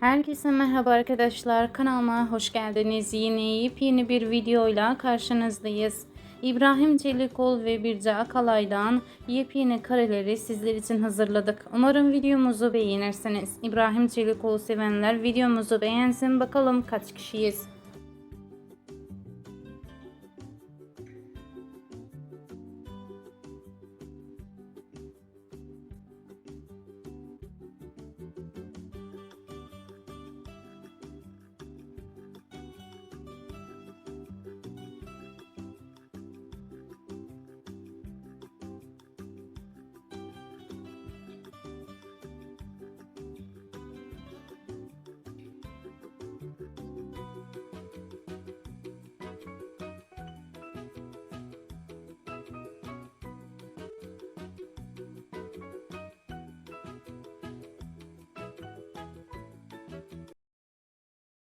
Herkese merhaba arkadaşlar. Kanalıma hoş geldiniz. Yine yepyeni bir videoyla karşınızdayız. İbrahim Çelikol ve Birce Akalay'dan yepyeni kareleri sizler için hazırladık. Umarım videomuzu beğenirsiniz. İbrahim Çelikol'u sevenler videomuzu beğensin. Bakalım kaç kişiyiz.